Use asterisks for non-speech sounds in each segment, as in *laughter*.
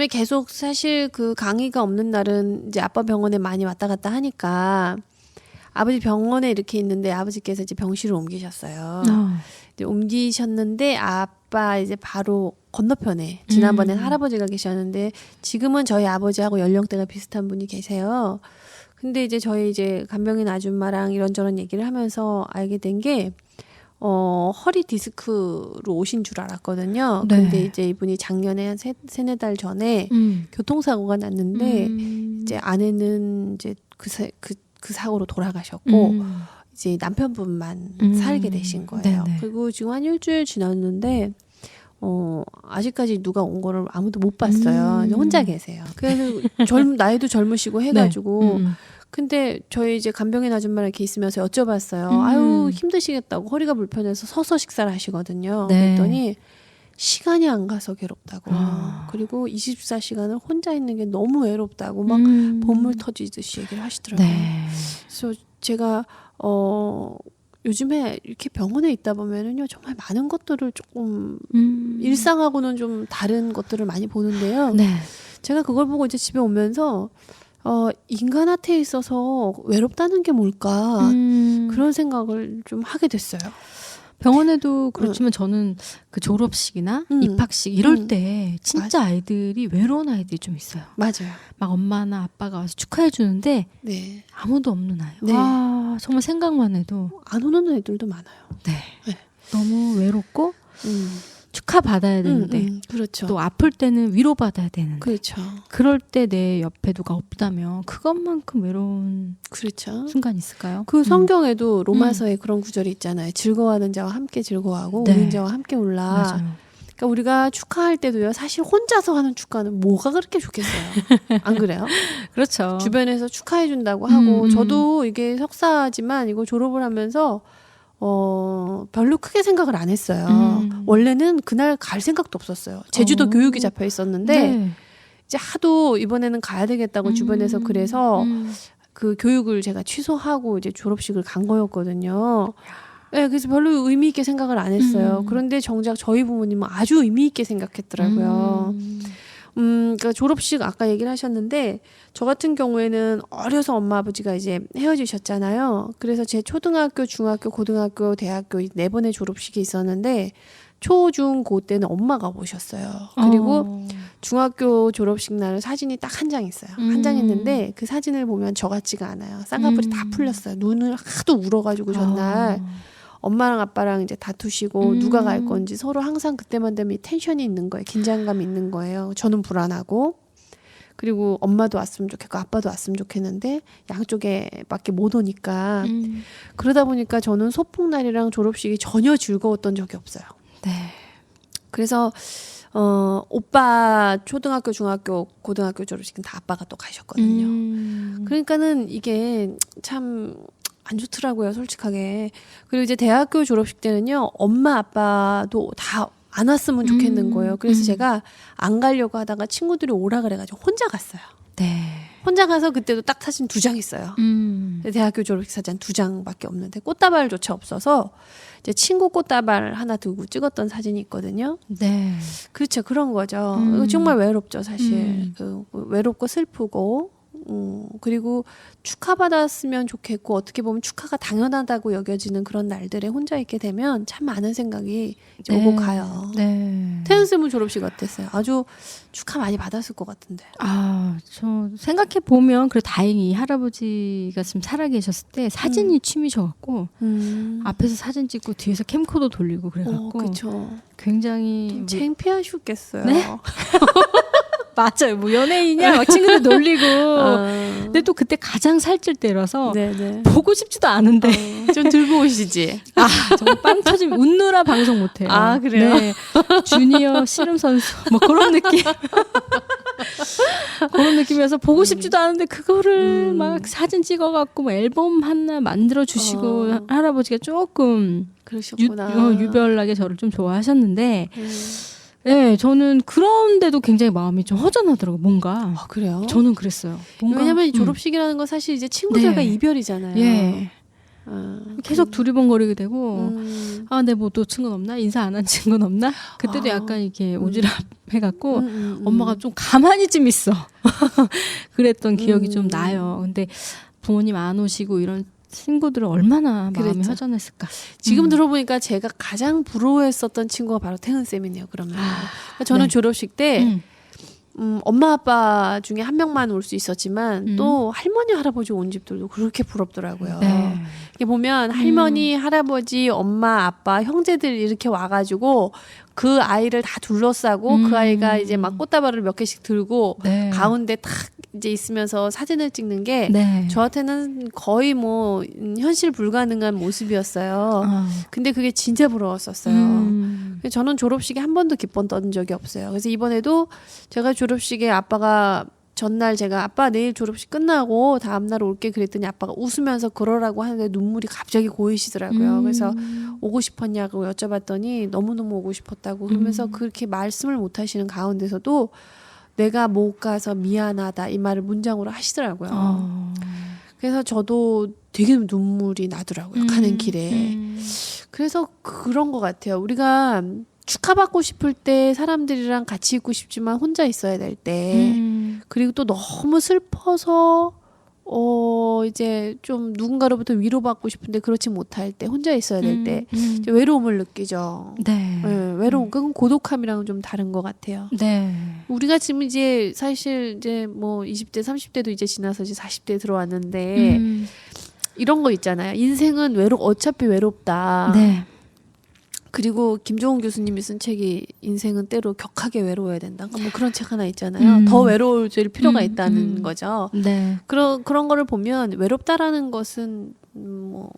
요즘에 계속 사실 그 강의가 없는 날은 이제 아빠 병원에 많이 왔다 갔다 하니까 아버지 병원에 이렇게 있는데 아버지께서 이제 병실을 옮기셨어요. 어. 이제 옮기셨는데 아빠 이제 바로 건너편에 지난번엔 음. 할아버지가 계셨는데 지금은 저희 아버지하고 연령대가 비슷한 분이 계세요. 근데 이제 저희 이제 간병인 아줌마랑 이런저런 얘기를 하면서 알게 된 게 어, 허리 디스크로 오신 줄 알았거든요. 네. 근데 이제 이분이 작년에 한 세, 세네 달 전에 음. 교통사고가 났는데 음. 이제 아내는 이제 그, 사, 그, 그 사고로 돌아가셨고 음. 이제 남편분만 음. 살게 되신 거예요. 네네. 그리고 지금 한 일주일 지났는데 어 아직까지 누가 온 거를 아무도 못 봤어요. 음. 혼자 계세요. 그래서 젊 나이도 젊으시고 해가지고 네. 음. 근데 저희 이제 간병인 아줌마랑 이렇게 있으면서 여쭤봤어요. 음. 아유 힘드시겠다고 허리가 불편해서 서서 식사를 하시거든요. 네. 그랬더니 시간이 안 가서 괴롭다고. 아. 그리고 24시간을 혼자 있는 게 너무 외롭다고 막 음. 본물 터지듯이 얘기를 하시더라고요. 네. 그래서 제가 어 요즘에 이렇게 병원에 있다 보면은요 정말 많은 것들을 조금 음. 일상하고는 좀 다른 것들을 많이 보는데요. 네. 제가 그걸 보고 이제 집에 오면서 어 인간한테 있어서 외롭다는 게 뭘까 음. 그런 생각을 좀 하게 됐어요. 병원에도 그렇지만 저는 그 졸업식이나 음. 입학식 이럴 음. 때 진짜 아이들이 외로운 아이들이 좀 있어요. 맞아요. 막 엄마나 아빠가 와서 축하해 주는데 네. 아무도 없는 아이. 네. 와 정말 생각만 해도 안 오는 애들도 많아요. 네. 네. 너무 외롭고 음. 축하 받아야 되는데 음, 음. 그렇죠. 또 아플 때는 위로 받아야 되는데 그렇죠. 그럴 때 내 옆에 누가 없다면 그것만큼 외로운 그렇죠. 순간 있을까요? 그 음. 성경에도 로마서에 그런 구절이 있잖아요. 즐거워하는 자와 함께 즐거워하고 네. 우는 자와 함께 울라. 맞아요. 그러니까 우리가 축하할 때도요. 사실 혼자서 하는 축하는 뭐가 그렇게 좋겠어요. 안 그래요? *laughs* 그렇죠. 주변에서 축하해 준다고 하고 음, 음. 저도 이게 석사지만 이거 졸업을 하면서 어 별로 크게 생각을 안 했어요. 음. 원래는 그날 갈 생각도 없었어요. 제주도 어. 교육이 잡혀 있었는데 네. 이제 하도 이번에는 가야 되겠다고 주변에서 음. 그래서 음. 그 교육을 제가 취소하고 이제 졸업식을 간 거였거든요. 네, 그래서 별로 의미 있게 생각을 안 했어요. 음. 그런데 정작 저희 부모님은 아주 의미 있게 생각했더라고요. 음. 음, 그러니까 졸업식 아까 얘기를 하셨는데 저 같은 경우에는 어려서 엄마 아버지가 이제 헤어지셨잖아요. 그래서 제 초등학교, 중학교, 고등학교, 대학교 이네 번의 졸업식이 있었는데 초, 중, 고 때는 엄마가 오셨어요. 그리고 어. 중학교 졸업식 날 사진이 딱 한 장 있어요. 한장 음. 있는데 그 사진을 보면 저 같지가 않아요. 쌍꺼풀이 음. 다 풀렸어요. 눈을 하도 울어가지고 전날 어. 엄마랑 아빠랑 이제 다투시고 음. 누가 갈 건지 서로 항상 그때만 되면 이 텐션이 있는 거예요. 긴장감이 있는 거예요. 저는 불안하고 그리고 엄마도 왔으면 좋겠고 아빠도 왔으면 좋겠는데 양쪽에 밖에 못 오니까 음. 그러다 보니까 저는 소풍날이랑 졸업식이 전혀 즐거웠던 적이 없어요. 네. 그래서 어 오빠 초등학교 중학교 고등학교 졸업식은 다 아빠가 또 가셨거든요. 음. 그러니까는 이게 참 안 좋더라고요, 솔직하게. 그리고 이제 대학교 졸업식 때는요, 엄마 아빠도 다 안 왔으면 좋겠는 음, 거예요. 그래서 음. 제가 안 가려고 하다가 친구들이 오라 그래가지고 혼자 갔어요. 네. 혼자 가서 그때도 딱 사진 두 장 있어요. 음. 대학교 졸업식 사진 두 장밖에 없는데 꽃다발조차 없어서 이제 친구 꽃다발 하나 두고 찍었던 사진이 있거든요. 네. 그렇죠. 그런 거죠. 음. 정말 외롭죠, 사실. 음. 그 외롭고 슬프고, 음, 그리고 축하받았으면 좋겠고, 어떻게 보면 축하가 당연하다고 여겨지는 그런 날들에 혼자 있게 되면 참 많은 생각이 이제 오고 네. 가요. 네. 태연쌤은 졸업식 어땠어요? 아주 축하 많이 받았을 것 같은데. 아, 저 생각해 보면 그래 다행히 할아버지가 지금 살아 계셨을 때 사진이 취미셔갖고 음. 앞에서 사진 찍고 뒤에서 캠코더 돌리고 어, 그래갖고 그쵸. 굉장히 뭐- 창피하셨겠어요. 네? *laughs* 맞아요. 뭐 연예인이야 막 친구들 놀리고. *laughs* 어. 근데 또 그때 가장 살찔 때라서 네네. 보고 싶지도 않은데 어, 좀 들고 오시지. *laughs* 아 정말 빵 터지면 웃느라 방송 못해요. 아, 그래요? 네. 주니어 씨름 선수 뭐 그런 느낌. *laughs* 그런 느낌이어서 보고 싶지도 않은데 그거를 음. 막 사진 찍어갖고 뭐 앨범 하나 만들어 주시고 어. 할아버지가 조금 유, 그러셨구나. 어, 유별나게 저를 좀 좋아하셨는데, 음. 네 저는 그런데도 굉장히 마음이 좀 허전하더라고 요 뭔가. 아, 그래요? 저는 그랬어요. 뭔가, 왜냐면 이 음. 졸업식이라는 건 사실 이제 친구들과 네. 이별이잖아요. 예. 아, 계속 두리번거리게 되고 음, 아, 내뭐 놓친 건 없나? 인사 안 한 친구는 없나? 그때도 아. 약간 이렇게 오지랖 해갖고 음, 음, 음. 엄마가 좀 가만히 좀 있어. *laughs* 그랬던 기억이 음. 좀 나요. 근데 부모님 안 오시고 이런 친구들은 얼마나 마음이 그랬죠. 허전했을까. 지금 음. 들어보니까 제가 가장 부러워했었던 친구가 바로 태은 쌤이네요. 그러면 아, 그러니까 저는 네. 졸업식 때 음. 음, 엄마 아빠 중에 한 명만 올 수 있었지만 음. 또 할머니 할아버지 온 집들도 그렇게 부럽더라고요. 네. 이렇게 보면 할머니 할아버지 엄마 아빠 형제들 이렇게 와가지고 그 아이를 다 둘러싸고 음. 그 아이가 이제 막 꽃다발을 몇 개씩 들고 네. 가운데 탁 이제 있으면서 사진을 찍는 게 네. 저한테는 거의 뭐 음, 현실 불가능한 모습이었어요. 아. 근데 그게 진짜 부러웠었어요. 음. 저는 졸업식에 한 번도 기뻤던 적이 없어요. 그래서 이번에도 제가 졸업식에 아빠가 전날 제가 아빠 내일 졸업식 끝나고 다음 날 올게 그랬더니 아빠가 웃으면서 그러라고 하는데 눈물이 갑자기 고이시더라고요. 음. 그래서 오고 싶었냐고 여쭤봤더니 너무너무 오고 싶었다고 그러면서 음. 그렇게 말씀을 못 하시는 가운데서도 내가 못 가서 미안하다 이 말을 문장으로 하시더라고요. 어. 그래서 저도 되게 눈물이 나더라고요. 가는 음. 길에. 음. 그래서 그런 것 같아요. 우리가 축하받고 싶을 때 사람들이랑 같이 있고 싶지만 혼자 있어야 될 때, 음. 그리고 또 너무 슬퍼서, 어, 이제 좀 누군가로부터 위로받고 싶은데 그렇지 못할 때, 혼자 있어야 될 때, 음. 이제 외로움을 느끼죠. 네. 네, 외로움, 그건 고독함이랑은 좀 다른 것 같아요. 네. 우리가 지금 이제 사실 이제 뭐 20대, 30대도 이제 지나서 이제 40대에 들어왔는데, 음. 이런 거 있잖아요. 인생은 외롭, 어차피 외롭다. 네. 그리고 김종훈 교수님이 쓴 책이 인생은 때로 격하게 외로워야 된다. 뭐 그런 책 하나 있잖아요. 음. 더 외로울 필요가 음, 있다는 음. 거죠. 네. 그런 그런 거를 보면 외롭다라는 것은 음, 뭐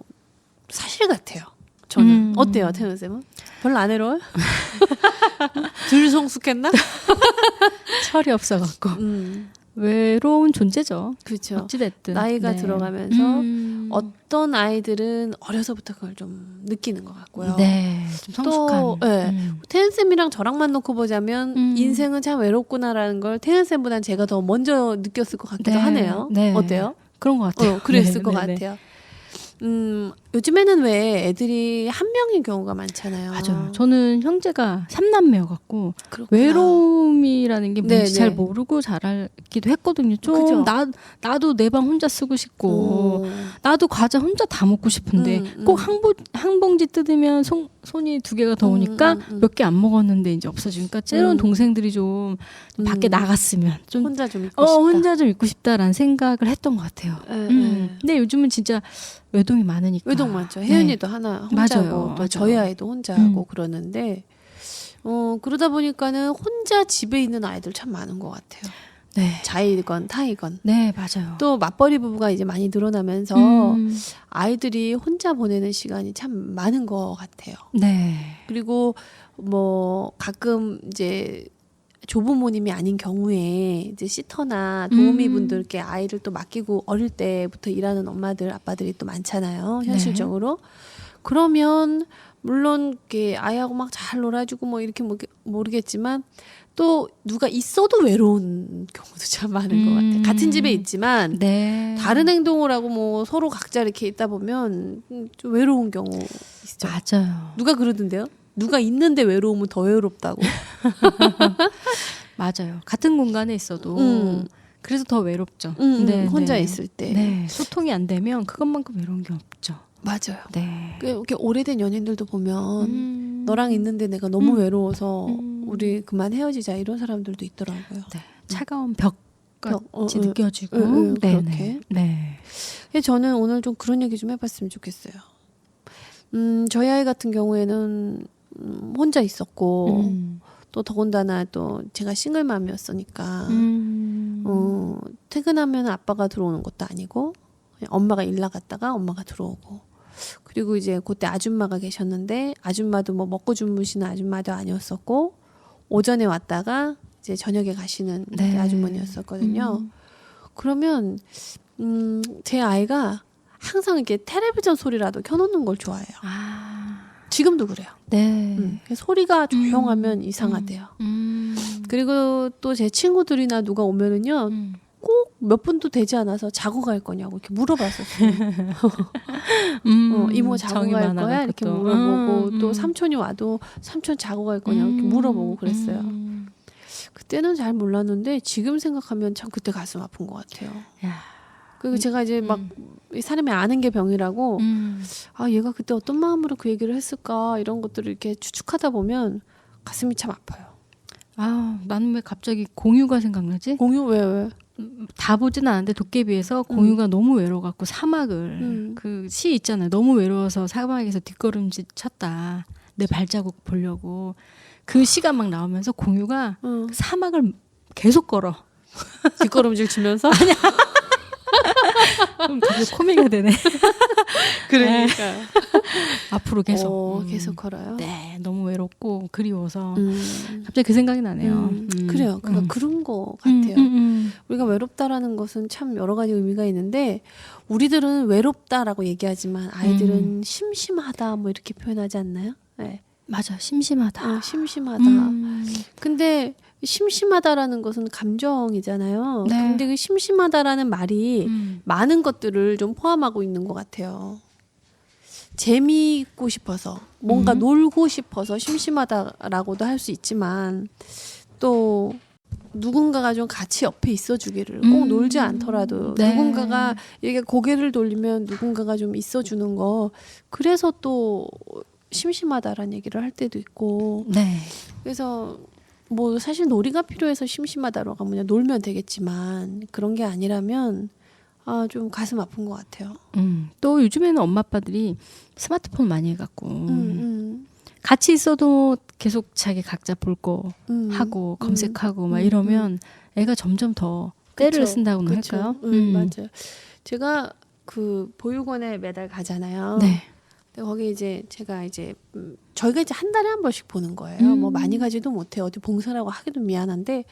사실 같아요. 저는 음. 어때요, 태연 쌤은? 별로 안 외로워요? *laughs* 들성숙했나? *laughs* 철이 없어갖고 음, 외로운 존재죠. 그렇죠. 어찌됐든 나이가 네. 들어가면서 음. 어떤 아이들은 어려서부터 그걸 좀 느끼는 것 같고요. 네, 좀 성숙한. 또, 네. 음. 태연 쌤이랑 저랑만 놓고 보자면 음. 인생은 참 외롭구나라는 걸 태연 쌤보단 제가 더 먼저 느꼈을 것 같기도 네. 하네요. 네. 어때요? 그런 것 같아요. 어, 그랬을 네, 것 네, 네. 같아요. 음, 요즘에는 왜 애들이 한 명인 경우가 많잖아요. 맞아요. 저는 형제가 삼남매여 갖고 그렇구나. 외로움이라는 게 뭔지 네, 잘 네. 모르고 자라기도 했거든요. 좀 나 나도 내 방 혼자 쓰고 싶고 오. 나도 과자 혼자 다 먹고 싶은데 음, 음. 꼭 항보, 항봉지 뜯으면 손, 손이 두 개가 더 음, 오니까 음, 음. 몇개 안 먹었는데 이제 없어지니까 때론 음. 동생들이 좀 밖에 음. 나갔으면 좀 혼자 좀 있고 어, 싶다. 혼자 좀 있고 싶다라는 생각을 했던 것 같아요. 예, 음. 예. 근데 요즘은 진짜 외동이 많으니까. 외동 많죠. 네. 혜연이도 하나 혼자고 맞아요, 또. 저희 아이도 혼자고 음. 그러는데 어 그러다 보니까는 혼자 집에 있는 아이들 참 많은 것 같아요. 네. 자이건 타이건. 네, 맞아요. 또 맞벌이 부부가 이제 많이 늘어나면서 음, 아이들이 혼자 보내는 시간이 참 많은 것 같아요. 네. 그리고 뭐 가끔 이제 조부모님이 아닌 경우에 이제 시터나 도우미 음. 분들께 아이를 또 맡기고 어릴 때부터 일하는 엄마들 아빠들이 또 많잖아요. 네. 현실적으로. 그러면 물론 이렇게 아이하고 막 잘 놀아주고 뭐 이렇게 뭐 모르겠지만 또 누가 있어도 외로운 경우도 참 많은 것 같아요. 음. 같은 집에 있지만 네. 다른 행동을 하고 뭐 서로 각자 이렇게 있다 보면 음, 좀 외로운 경우 있죠. 맞아요. 누가 그러던데요? 누가 있는데 외로우면 더 외롭다고. *laughs* 맞아요. 같은 공간에 있어도 음. 그래서 더 외롭죠. 음, 네, 혼자 네. 있을 때. 네. 소통이 안 되면 그것만큼 외로운 게 없죠. 맞아요. 네. 그 이렇게 오래된 연인들도 보면 음. 너랑 있는데 내가 너무 음. 외로워서 음. 우리 그만 헤어지자 이런 사람들도 있더라고요. 네. 차가운 벽 벽, 어, 같이 어. 느껴지고. 응, 응, 네, 그렇게. 네. 네. 저는 오늘 좀 그런 얘기 좀 해봤으면 좋겠어요. 음, 저희 아이 같은 경우에는 음, 혼자 있었고 음. 또 더군다나 또 제가 싱글맘이었으니까 음. 어, 퇴근하면 아빠가 들어오는 것도 아니고 엄마가 일 나갔다가 엄마가 들어오고 그리고 이제 그때 아줌마가 계셨는데 아줌마도 뭐 먹고 주무시는 아줌마도 아니었었고 오전에 왔다가 이제 저녁에 가시는 네. 아주머니였었거든요. 음. 그러면 음, 제 아이가 항상 이렇게 텔레비전 소리라도 켜놓는 걸 좋아해요. 아. 지금도 그래요. 네. 음, 소리가 조용하면 음. 이상하대요. 음. 그리고 또 제 친구들이나 누가 오면은요 음. 꼭몇 분도 되지 않아서 자고 갈 거냐고 이렇게 물어봤었어요. *laughs* 음, 어, 이모 자고 갈 거야 이렇게 또. 물어보고 음, 또 음. 삼촌이 와도 삼촌 자고 갈 거냐고 이렇게 음, 물어보고 그랬어요. 음. 그때는 잘 몰랐는데 지금 생각하면 참 그때 가슴 아픈 것 같아요. 야. 그리고 제가 이제 막이 사람이 아는 게 병이라고 음. 아 얘가 그때 어떤 마음으로 그 얘기를 했을까 이런 것들을 이렇게 추측하다 보면 가슴이 참 아파요. 아, 나는 왜 갑자기 공유가 생각나지? 공유 왜 왜? 다 보진 않았는데 도깨비에서 공유가 너무 외로워갖고 사막을 음. 그시 있잖아요. 너무 외로워서 사막에서 뒷걸음질 쳤다. 내 발자국 보려고 그 시가 막 나오면서 공유가 응. 그 사막을 계속 걸어. 뒷걸음질 치면서 *laughs* 그럼 되게 코미가 되네. *laughs* 그러니까 앞으로 계속 어, 음. 계속 걸어요. 네, 너무 외롭고 그리워서 음. 갑자기 그 생각이 나네요. 음, 음. 그래요. 그러니까 음. 그런 거 음, 같아요. 우리가 외롭다라는 것은 참 여러 가지 의미가 있는데 우리들은 외롭다라고 얘기하지만 아이들은 음. 심심하다 뭐 이렇게 표현하지 않나요? 네. 맞아, 심심하다. 아, 심심하다. 음. 근데 심심하다라는 것은 감정이잖아요. 네. 근데 그 심심하다라는 말이 음. 많은 것들을 좀 포함하고 있는 것 같아요. 재미있고 싶어서 뭔가 음. 놀고 싶어서 심심하다라고도 할 수 있지만 또 누군가가 좀 같이 옆에 있어주기를 꼭 음. 놀지 않더라도 네. 누군가가 이렇게 고개를 돌리면 누군가가 좀 있어주는 거 그래서 또 심심하다라는 얘기를 할 때도 있고 네. 그래서 뭐 사실 놀이가 필요해서 심심하다라고 하면 놀면 되겠지만 그런 게 아니라면 아 좀 가슴 아픈 것 같아요. 음. 또 요즘에는 엄마 아빠들이 스마트폰 많이 해갖고 음, 음, 같이 있어도 계속 자기 각자 볼거 음. 하고 음. 검색하고 막 음, 이러면 애가 점점 더 때를 그쵸, 쓴다고는 그쵸. 할까요? 음, 맞아요. 제가 그 보육원에 매달 가잖아요. 네. 근데 거기 이제 제가 이제 음, 저희가 이제 한 달에 한 번씩 보는 거예요. 음. 뭐 많이 가지도 못해 어디 봉사라고 하기도 미안한데.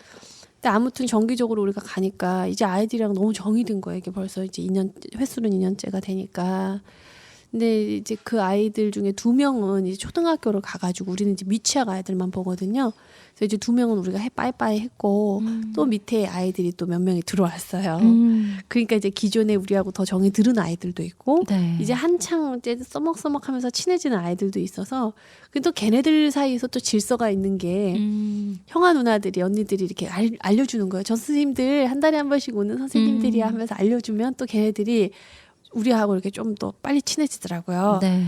근데 아무튼 정기적으로 우리가 가니까 이제 아이들이랑 너무 정이 든 거예요. 이게 벌써 이제 2년 횟수는 2년째가 되니까. 근데 이제 그 아이들 중에 두 명은 이제 초등학교를 가가지고 우리는 이제 미취학 아이들만 보거든요. 그래서 이제 두 명은 우리가 해 빠이빠이 했고 음. 또 밑에 아이들이 또 몇 명이 들어왔어요. 음. 그러니까 이제 기존에 우리하고 더 정이 들은 아이들도 있고 네. 이제 한창 이제 써먹써먹하면서 친해지는 아이들도 있어서 근데 또 걔네들 사이에서 또 질서가 있는 게 음. 형아 누나들이 언니들이 이렇게 알, 알려주는 거예요. 저 선생님들 한 달에 한 번씩 오는 선생님들이야 음. 하면서 알려주면 또 걔네들이 우리하고 이렇게 좀 더 빨리 친해지더라고요. 네.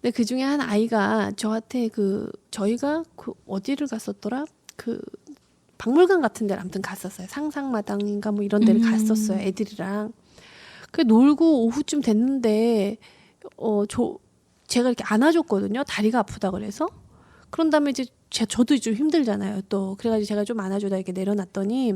근데 그 중에 한 아이가 저한테 그 저희가 그 어디를 갔었더라? 그 박물관 같은 데를 아무튼 갔었어요. 상상마당인가 뭐 이런 데를 음. 갔었어요. 애들이랑. 그 놀고 오후쯤 됐는데 어 저 제가 이렇게 안아줬거든요. 다리가 아프다 그래서. 그런 다음에 이제 제, 저도 좀 힘들잖아요. 또 그래가지고 제가 좀 안아주다 이렇게 내려놨더니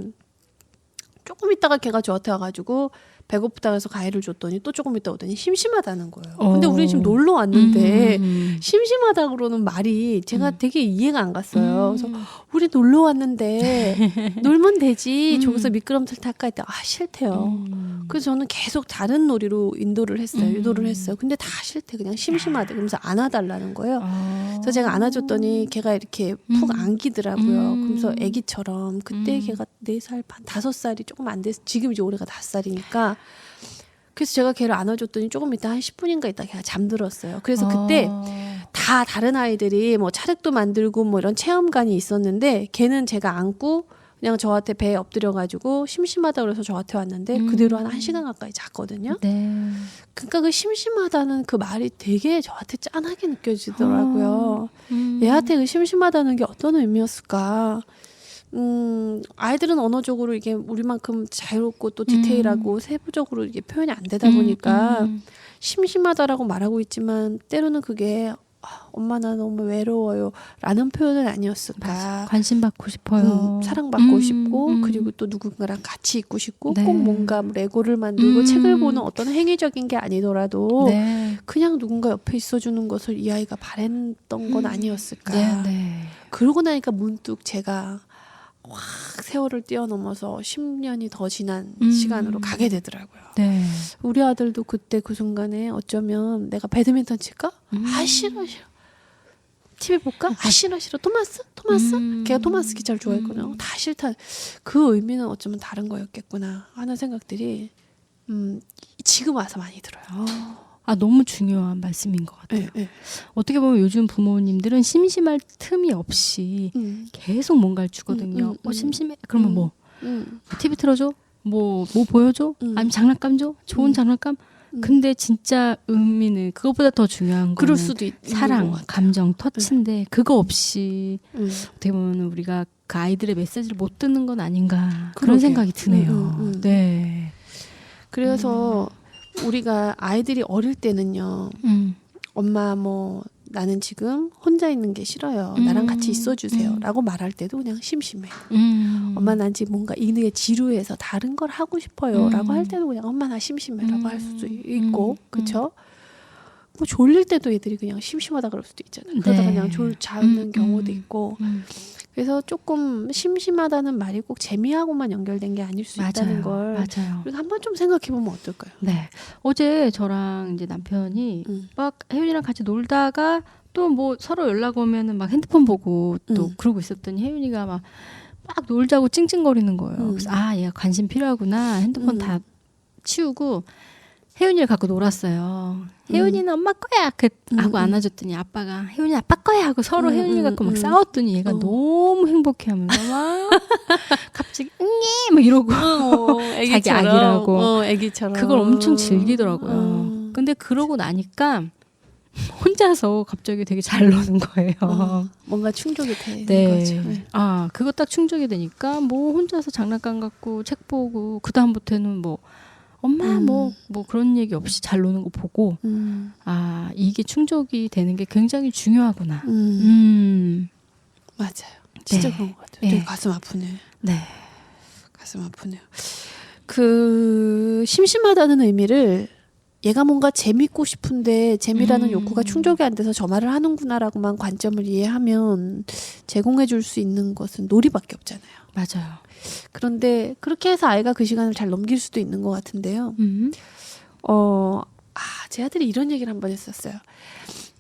조금 있다가 걔가 저한테 와가지고 배고프다 해서 과일을 줬더니 또 조금 있다 오더니 심심하다는 거예요. 근데 어. 우리 지금 놀러 왔는데 음. 심심하다 그러는 말이 제가 음. 되게 이해가 안 갔어요. 그래서 음. 우리 놀러 왔는데 *laughs* 놀면 되지. 음. 저기서 미끄럼틀 탈까 했더니 아 싫대요. 음. 그래서 저는 계속 다른 놀이로 인도를 했어요. 음. 유도를 했어요. 근데 다 싫대. 그냥 심심하대. 그러면서 안아달라는 거예요. 어. 그래서 제가 안아줬더니 걔가 이렇게 푹 음. 안기더라고요. 음. 그러면서 아기처럼 그때 음. 걔가 네 살 반, 다섯 살이 조금 안 돼서 지금 이제 올해가 다섯 살이니까 그래서 제가 걔를 안아줬더니 조금 있다 한 10분인가 있다 걔가 잠들었어요. 그래서 그때 어. 다 다른 아이들이 뭐 차력도 만들고 뭐 이런 체험관이 있었는데 걔는 제가 안고 그냥 저한테 배에 엎드려 가지고 심심하다 그래서 저한테 왔는데 음. 그대로 한 1시간 가까이 잤거든요. 네. 그러니까 그 심심하다는 그 말이 되게 저한테 짠하게 느껴지더라고요. 음. 얘한테 그 심심하다는 게 어떤 의미였을까? 음, 아이들은 언어적으로 이게 우리만큼 자유롭고 또 디테일하고 세부적으로 이게 표현이 안 되다 보니까 음. 심심하다라고 말하고 있지만 때로는 그게 아, 엄마 나 너무 외로워요 라는 표현은 아니었을까 맞아. 관심 받고 싶어요. 음, 사랑받고 음, 싶고 음. 그리고 또 누군가랑 같이 있고 싶고 네. 꼭 뭔가 레고를 만들고 음. 책을 보는 어떤 행위적인 게 아니더라도 네. 그냥 누군가 옆에 있어주는 것을 이 아이가 바랬던 건 음. 아니었을까 네. 네. 그러고 나니까 문득 제가 확 세월을 뛰어넘어서 10년이 더 지난 음. 시간으로 가게 되더라고요. 네. 우리 아들도 그때 그 순간에 어쩌면 내가 배드민턴 칠까? 음. 아 싫어 싫어. TV 볼까? 아 싫어 싫어 토마스 토마스 음. 걔가 토마스 기차를 좋아했거든요. 음. 다 싫다. 그 의미는 어쩌면 다른 거였겠구나 하는 생각들이 음 지금 와서 많이 들어요. 아 너무 중요한 말씀인 것 같아요. 예, 예. 어떻게 보면 요즘 부모님들은 심심할 틈이 없이 음, 계속 뭔가를 주거든요. 음, 음, 어 음. 심심해? 그러면 음. 뭐 음, TV 틀어줘? 뭐뭐 보여줘? 음. 아니면 장난감 줘? 좋은 음. 장난감? 음. 근데 진짜 의미는 그것보다 더 중요한 그럴 거는 사랑. 감정, 터치인데 그거 없이 음. 어떻게 보면 우리가 그 아이들의 메시지를 못 듣는 건 아닌가 그러게요. 그런 생각이 드네요. 음, 음, 음. 네. 그래서 우리가 아이들이 어릴 때는요. 음. 엄마 뭐 나는 지금 혼자 있는 게 싫어요. 음. 나랑 같이 있어 주세요. 음. 라고 말할 때도 그냥 심심해. 음. 엄마 난 지금 뭔가 이게 지루해서 다른 걸 하고 싶어요. 음. 라고 할 때도 그냥 엄마 나 심심해라고 음. 할 수도 있고 음. 그쵸? 뭐 졸릴 때도 애들이 그냥 심심하다 그럴 수도 있잖아요. 그러다 네. 그냥 졸 자는 음, 경우도 음. 있고 음. 그래서 조금 심심하다는 말이 꼭 재미하고만 연결된 게 아닐 수 있다는 맞아요. 걸 맞아요. 우리가 한번 좀 생각해 보면 어떨까요? 네. 어제 저랑 이제 남편이 음. 막 혜윤이랑 같이 놀다가 또 뭐 서로 연락 오면은 막 핸드폰 보고 또 음. 그러고 있었더니 혜윤이가 막 막 놀자고 찡찡거리는 거예요. 음. 그래서 아, 얘가 관심 필요하구나. 핸드폰 음. 다 치우고 혜윤이를 갖고 놀았어요. 음. 혜윤이는 엄마 거야. 그 하고 음, 음. 안아줬더니 아빠가 혜윤이 아빠 거야 하고 서로 음, 혜윤이 음, 갖고 막 음. 싸웠더니 얘가 어. 너무 행복해하면서 막 *laughs* 갑자기 응애 막 이러고 자기 아기라고. 어, 애기처럼 그걸 엄청 즐기더라고요. 음. 근데 그러고 나니까 혼자서 갑자기 되게 잘 노는 거예요. 어, 뭔가 충족이 되는 네. 거죠. 네. 아, 그거 딱 충족이 되니까 뭐 혼자서 장난감 갖고 책 보고 그 다음부터는 뭐 엄마 음. 뭐뭐 그런 얘기 없이 잘 노는 거 보고 음, 아 이게 충족이 되는 게 굉장히 중요하구나. 음, 음, 맞아요. 진짜 네. 그런 것 같아요. 네. 되게 가슴 아프네. 네, 가슴 아프네요. 그 심심하다는 의미를 얘가 뭔가 재밌고 싶은데 재미라는 음. 욕구가 충족이 안 돼서 저 말을 하는구나라고만 관점을 이해하면 제공해 줄 수 있는 것은 놀이밖에 없잖아요. 맞아요. 그런데 그렇게 해서 아이가 그 시간을 잘 넘길 수도 있는 것 같은데요. 음, 어, 아, 제 아들이 이런 얘기를 한 번 했었어요.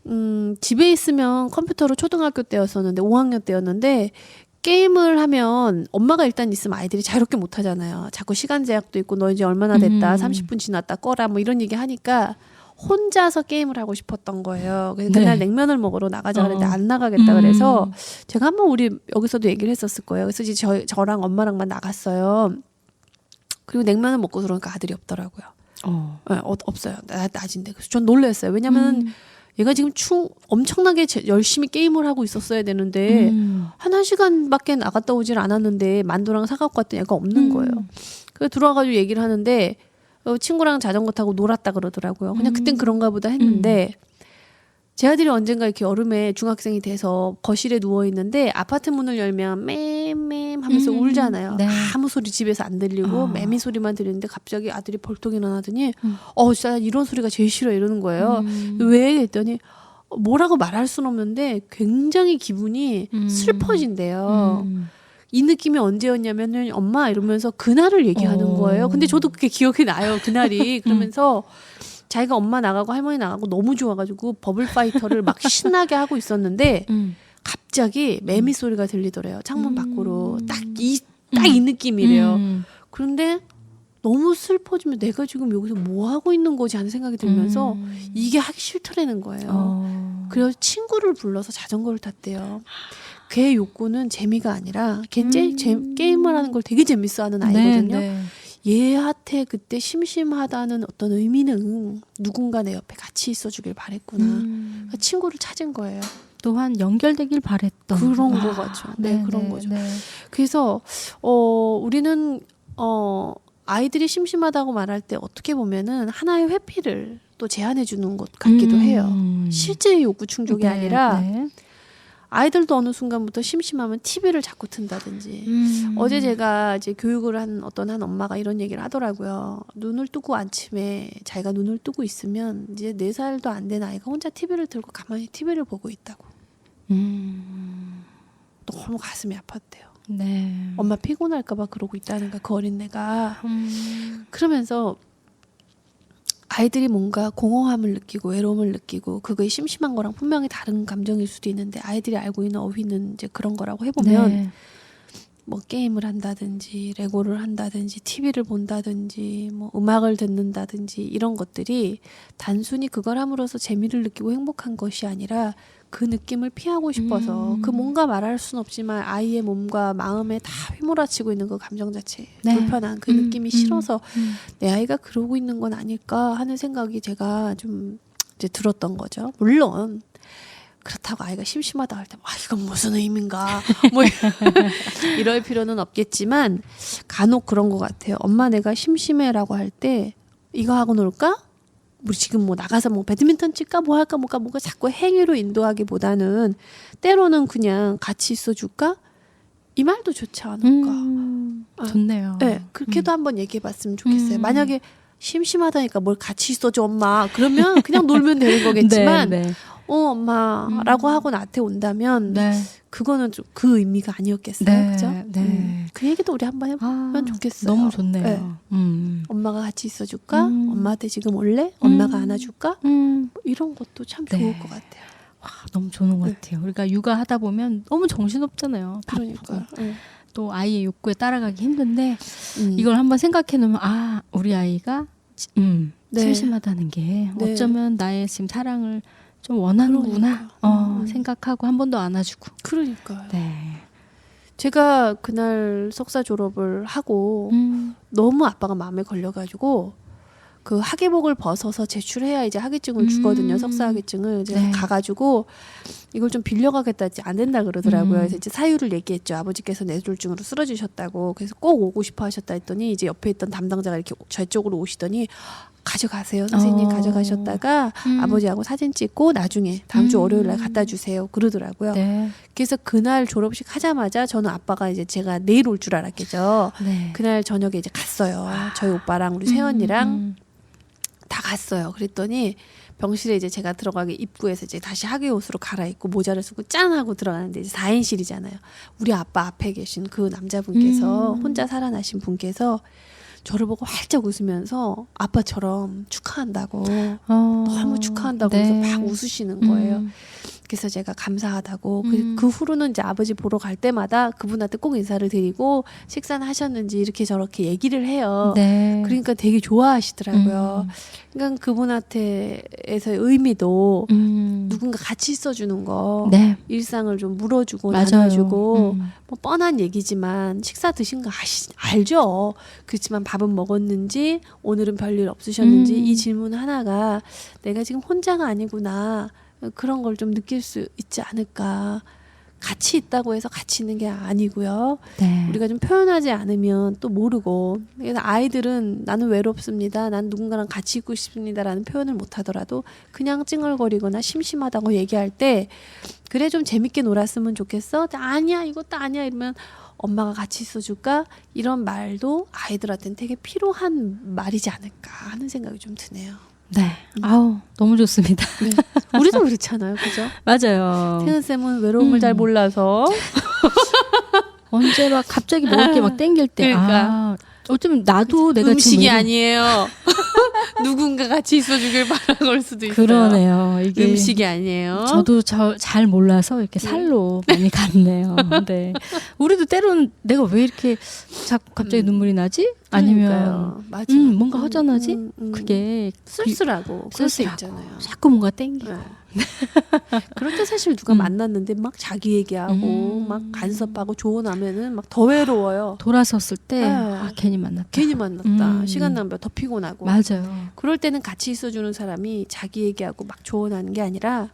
음, 집에 있으면 컴퓨터로 초등학교 때였었는데, 5학년 때였는데, 게임을 하면 엄마가 일단 있으면 아이들이 자유롭게 못 하잖아요. 자꾸 시간 제약도 있고, 너 이제 얼마나 됐다, 음. 30분 지났다, 꺼라, 뭐 이런 얘기 하니까, 혼자서 게임을 하고 싶었던 거예요. 그래서 네. 그날 냉면을 먹으러 나가자 그랬는데 어. 안 나가겠다 그래서 음. 제가 한번 우리 여기서도 얘기를 했었을 거예요. 그래서 이제 저, 저랑 엄마랑만 나갔어요. 그리고 냉면을 먹고 들어오니까 아들이 없더라고요. 어, 네, 어, 없어요. 나, 낮인데. 그래서 전 놀랐어요. 왜냐면 음. 얘가 지금 추, 엄청나게 제- 열심히 게임을 하고 있었어야 되는데, 음. 한 1 시간밖에 나갔다 오질 않았는데, 만두랑 사갖고 왔더니 얘가 없는 음. 거예요. 그래서 들어와가지고 얘기를 하는데, 어, 친구랑 자전거 타고 놀았다 그러더라고요. 그냥 그땐 음. 그런가 보다 했는데, 제 아들이 언젠가 이렇게 여름에 중학생이 돼서 거실에 누워 있는데 아파트 문을 열면 맴맴 하면서 음. 울잖아요. 네. 아무 소리 집에서 안 들리고 어. 매미 소리만 들리는데 갑자기 아들이 벌떡 일어나더니 음. 어, 진짜 이런 소리가 제일 싫어 이러는 거예요. 음. 왜 했더니 어, 뭐라고 말할 수는 없는데 굉장히 기분이 음. 슬퍼진대요. 음. 이 느낌이 언제였냐면은 엄마 이러면서 그날을 얘기하는 어. 거예요. 근데 저도 그게 기억이 나요. 그날이 *laughs* 그러면서 자기가 엄마 나가고 할머니 나가고 너무 좋아가지고 버블 파이터를 막 신나게 하고 있었는데 *laughs* 음. 갑자기 매미 소리가 들리더래요. 창문 밖으로 음. 딱이 딱 이 느낌이래요. 음. 그런데 너무 슬퍼지면 내가 지금 여기서 뭐 하고 있는 거지 하는 생각이 들면서 음. 이게 하기 싫더라는 거예요. 어. 그래서 친구를 불러서 자전거를 탔대요. 걔 욕구는 재미가 아니라 걔 제, 음. 제, 게임을 하는 걸 되게 재밌어하는 아이거든요. 네, 네. 얘한테 그때 심심하다는 어떤 의미는 누군가 내 옆에 같이 있어주길 바랬구나. 음. 그러니까 친구를 찾은 거예요. 또한 연결되길 바랬던 그런 아, 거 같죠. 네, 그런 거죠. 네. 그래서 어 우리는 어 아이들이 심심하다고 말할 때 어떻게 보면은 하나의 회피를 또 제안해 주는 것 같기도 음. 해요. 실제의 욕구 충족이 네, 아니라 네. 아이들도 어느 순간부터 심심하면 TV를 자꾸 튼다든지. 음. 어제 제가 이제 교육을 한 어떤 한 엄마가 이런 얘기를 하더라고요. 눈을 뜨고 아침에 자기가 눈을 뜨고 있으면 이제 네 살도 안 된 아이가 혼자 TV를 들고 가만히 TV를 보고 있다고. 음. 너무 가슴이 아팠대요. 네. 엄마 피곤할까봐 그러고 있다는 거야, 그 어린애가. 음. 그러면서 아이들이 뭔가 공허함을 느끼고 외로움을 느끼고 그거에 심심한 거랑 분명히 다른 감정일 수도 있는데 아이들이 알고 있는 어휘는 이제 그런 거라고 해보면 네. 뭐 게임을 한다든지 레고를 한다든지 TV를 본다든지 뭐 음악을 듣는다든지 이런 것들이 단순히 그걸 함으로써 재미를 느끼고 행복한 것이 아니라 그 느낌을 피하고 싶어서 음. 그 뭔가 말할 수는 없지만 아이의 몸과 마음에 다 휘몰아치고 있는 그 감정 자체 네. 불편한 그 음, 느낌이 음, 싫어서 음. 내 아이가 그러고 있는 건 아닐까 하는 생각이 제가 좀 이제 들었던 거죠. 물론 그렇다고 아이가 심심하다 할 때, 와, 이건 무슨 의미인가. *laughs* 뭐, 이럴 필요는 없겠지만, 간혹 그런 것 같아요. 엄마 내가 심심해라고 할 때, 이거 하고 놀까? 우리 지금 뭐 나가서 뭐 배드민턴 칠까? 뭐 할까? 뭐가 뭐가 자꾸 행위로 인도하기보다는, 때로는 그냥 같이 있어 줄까? 이 말도 좋지 않을까. 음, 아, 좋네요. 네, 그렇게도 한번 얘기해 봤으면 좋겠어요. 음. 만약에 심심하다니까 뭘 같이 있어줘, 엄마. 그러면 그냥 놀면 되는 *laughs* 거겠지만, 네, 네. 어, 엄마라고 음. 하고 나한테 온다면, 네. 그거는 좀 그 의미가 아니었겠어요. 네, 그죠? 네. 음, 그 얘기도 우리 한번 해보면 아, 좋겠어요. 너무 좋네요. 네. 음. 엄마가 같이 있어줄까? 음. 엄마한테 지금 올래? 엄마가 음. 안아줄까? 음. 뭐 이런 것도 참 네. 좋을 것 같아요. 와, 너무 좋은 것 네. 같아요. 우리가 육아하다 보면 너무 정신없잖아요. 그러니까. 또 아이의 욕구에 따라가기 힘든데 음. 이걸 한번 생각해 놓으면 아 우리 아이가 지- 음, 네. 심심하다는 게 네. 어쩌면 나의 지금 사랑을 좀 원하는구나. 어, 음. 생각하고 한번더 안아주고 그러니까요. 네. 제가 그날 석사 졸업을 하고 음. 너무 아빠가 마음에 걸려가지고 그 학예복을 벗어서 제출해야 이제 학위증을 음. 주거든요. 석사 학위증을 이제 네. 가가지고 이걸 좀 빌려가겠다 했지 안 된다 그러더라고요. 음. 그래서 이제 사유를 얘기했죠. 아버지께서 뇌졸중으로 쓰러지셨다고. 그래서 꼭 오고 싶어 하셨다 했더니 이제 옆에 있던 담당자가 이렇게 저 쪽으로 오시더니 가져가세요. 선생님 어. 가져가셨다가 음. 아버지하고 사진 찍고 나중에 다음 주 음. 월요일 날 갖다 주세요. 그러더라고요. 네. 그래서 그날 졸업식 하자마자 저는 아빠가 이제 제가 내일 올 줄 알았겠죠. 네. 그날 저녁에 이제 갔어요. 저희 오빠랑 우리 세연이랑 음, 다 갔어요. 그랬더니 병실에 이제 제가 들어가게 입구에서 이제 다시 학예 옷으로 갈아입고 모자를 쓰고 짠 하고 들어가는데 이제 4인실이잖아요. 우리 아빠 앞에 계신 그 남자분께서 음. 혼자 살아나신 분께서 저를 보고 활짝 웃으면서 아빠처럼 축하한다고 어, 너무 축하한다고 네. 해서 막 웃으시는 거예요. 음. 그래서 제가 감사하다고 음. 그, 그 후로는 이제 아버지 보러 갈 때마다 그분한테 꼭 인사를 드리고 식사는 하셨는지 이렇게 저렇게 얘기를 해요. 네. 그러니까 되게 좋아하시더라고요. 음. 그러니까 그분한테에서의 의미도 음. 누군가 같이 있어주는 거, 네. 일상을 좀 물어주고 맞아요. 나눠주고 음. 뭐 뻔한 얘기지만 식사 드신 거 아시, 알죠. 그렇지만 밥은 먹었는지 오늘은 별일 없으셨는지 음. 이 질문 하나가 내가 지금 혼자가 아니구나 그런 걸 좀 느낄 수 있지 않을까. 같이 있다고 해서 같이 있는 게 아니고요. 네. 우리가 좀 표현하지 않으면 또 모르고 그래서 아이들은 나는 외롭습니다. 난 누군가랑 같이 있고 싶습니다라는 표현을 못 하더라도 그냥 찡얼거리거나 심심하다고 얘기할 때 그래 좀 재밌게 놀았으면 좋겠어. 아니야 이것도 아니야 이러면 엄마가 같이 있어줄까 이런 말도 아이들한테는 되게 필요한 말이지 않을까 하는 생각이 좀 드네요. 네. 아우 너무 좋습니다. 네. 우리도 그렇잖아요, 그죠? *laughs* 맞아요. 태은 쌤은 외로움을 음. 잘 몰라서 *laughs* 언제 막 갑자기 먹을 게 막 땡길 때 그러니까. 아, 어쩌면 나도 내가 음식이 지금 아니에요. *laughs* 누군가 같이 있어주길 바란 걸 수도 있어요. 그러네요. 이게 음식이 아니에요. 저도 저, 잘 몰라서 이렇게 네. 살로 많이 갔네요. 네. 우리도 때로는 내가 왜 이렇게 자꾸 갑자기 음. 눈물이 나지? 아니면. 맞아. 음, 뭔가 허전하지? 음, 음. 그게 쓸쓸하고 그럴 때 쓸쓸하고. 있잖아요. 자꾸 뭔가 땡기고. 네. *laughs* 그럴 때 사실 누가 음. 만났는데 막 자기 얘기하고 음. 막 간섭하고 조언하면은 막 더 외로워요. 돌아섰을 때 네. 아, 괜히 만났다. 괜히 만났다. 음. 시간 낭비가 더 피곤하고. 맞아요. 그럴 때는 같이 있어주는 사람이 자기 얘기하고 막 조언하는 게 아니라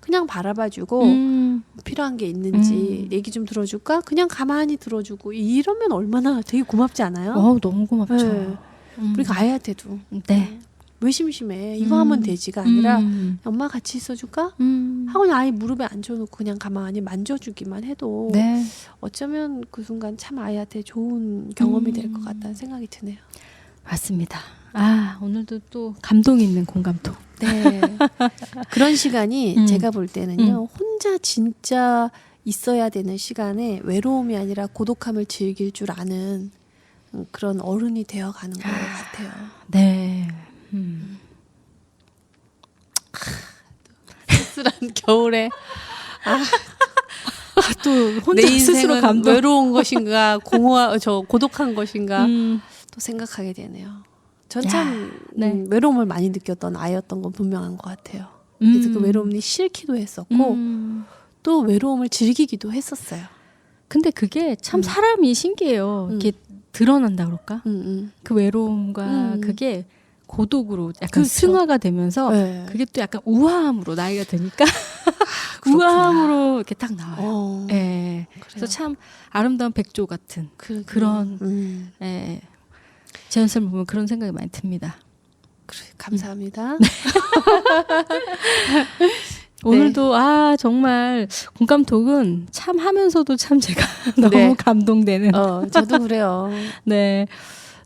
그냥 바라봐주고 음, 필요한 게 있는지 음. 얘기 좀 들어줄까? 그냥 가만히 들어주고 이러면 얼마나 되게 고맙지 않아요? 어, 너무 고맙죠. 네. 음. 그러니까 아이한테도 네. 왜 심심해? 이거 음. 하면 되지가 아니라 음. 엄마 같이 있어줄까? 음. 하고 그냥 아이 무릎에 앉혀놓고 그냥 가만히 만져주기만 해도 네. 어쩌면 그 순간 참 아이한테 좋은 경험이 될것 음. 같다는 생각이 드네요. 맞습니다. 아, 오늘도 또 감동 있는 공감톡. 네. *laughs* 그런 시간이 음. 제가 볼 때는요, 혼자 진짜 있어야 되는 시간에 외로움이 아니라 고독함을 즐길 줄 아는 그런 어른이 되어 가는 것 같아요. 네. 음. 쓸쓸한 겨울에 아, 또 혼자 내 스스로 감동 외로운 것인가 공허 저 고독한 것인가 음. 또 생각하게 되네요. 전참 네. 외로움을 많이 느꼈던 아이였던 건 분명한 것 같아요. 음. 그래서 그 외로움이 싫기도 했었고 음. 또 외로움을 즐기기도 했었어요. 근데 그게 참 음. 사람이 신기해요. 음. 이게 드러난다 그럴까? 음, 그 외로움과 그게 고독으로 약간 그렇죠. 승화가 되면서 네. 그게 또 약간 우아함으로 나이가 드니까 *laughs* 그렇구나. 우아함으로 이렇게 딱 나와요. 어, 예. 그래서. 참 아름다운 백조 같은 그, 그런 음, 예. 제연스를 보면 그런 생각이 많이 듭니다. 그래, 감사합니다. 네. *laughs* 오늘도 아 정말 공감독은 참 하면서도 참 제가 *laughs* 너무 네. 감동되는 어, 저도 그래요. 네.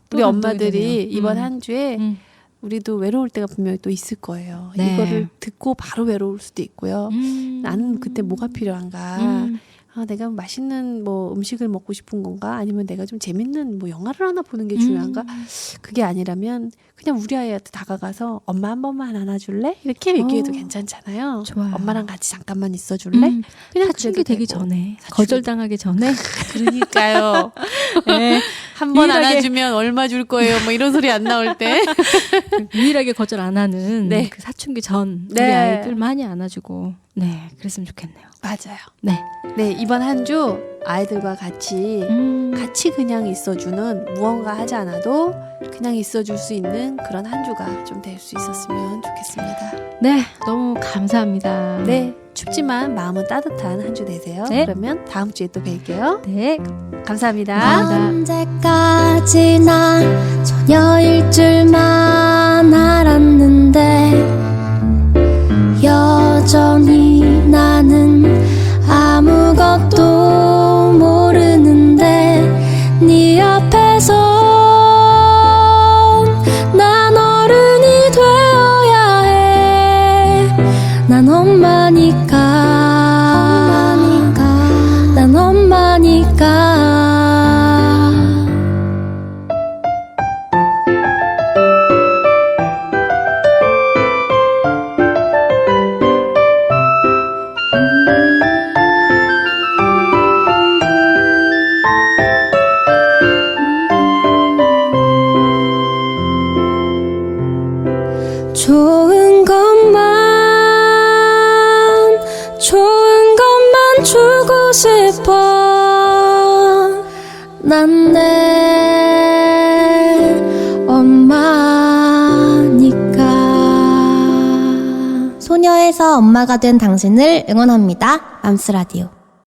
또 우리 엄마들이 되네요. 이번 음. 한 주에 음. 우리도 외로울 때가 분명히 또 있을 거예요. 네. 이거를 듣고 바로 외로울 수도 있고요. 음. 나는 그때 뭐가 필요한가? 음. 아, 내가 맛있는 뭐 음식을 먹고 싶은 건가? 아니면 내가 좀 재밌는 뭐 영화를 하나 보는 게 중요한가? 음. 그게 아니라면 그냥 우리 아이한테 다가가서 엄마 한 번만 안아줄래? 이렇게 얘기해도 어. 괜찮잖아요. 좋아요. 엄마랑 같이 잠깐만 있어줄래? 음. 그냥 사춘기 되기 되고. 전에 사춘기 거절당하기 전에 *laughs* 그러니까요. *laughs* 네. 한 번 안아주면 얼마 줄 거예요? 뭐 이런 소리 안 나올 때. *laughs* 유일하게 거절 안 하는 네. 그 사춘기 전 우리 네. 아이들 많이 안아주고 네 그랬으면 좋겠네요. 맞아요. 네. 네, 이번 한 주 아이들과 같이 음. 같이 그냥 있어주는 무언가 하지 않아도 그냥 있어줄 수 있는 그런 한 주가 좀 될 수 있었으면 좋겠습니다. 네 너무 감사합니다. 네, 춥지만 마음은 따뜻한 한 주 되세요. 네. 그러면 다음 주에 또 뵐게요. 네. 감사합니다. 언제까지나 처녀일 줄만 알았는데 여전히 나는 된 당신을 응원합니다. 맘스라디오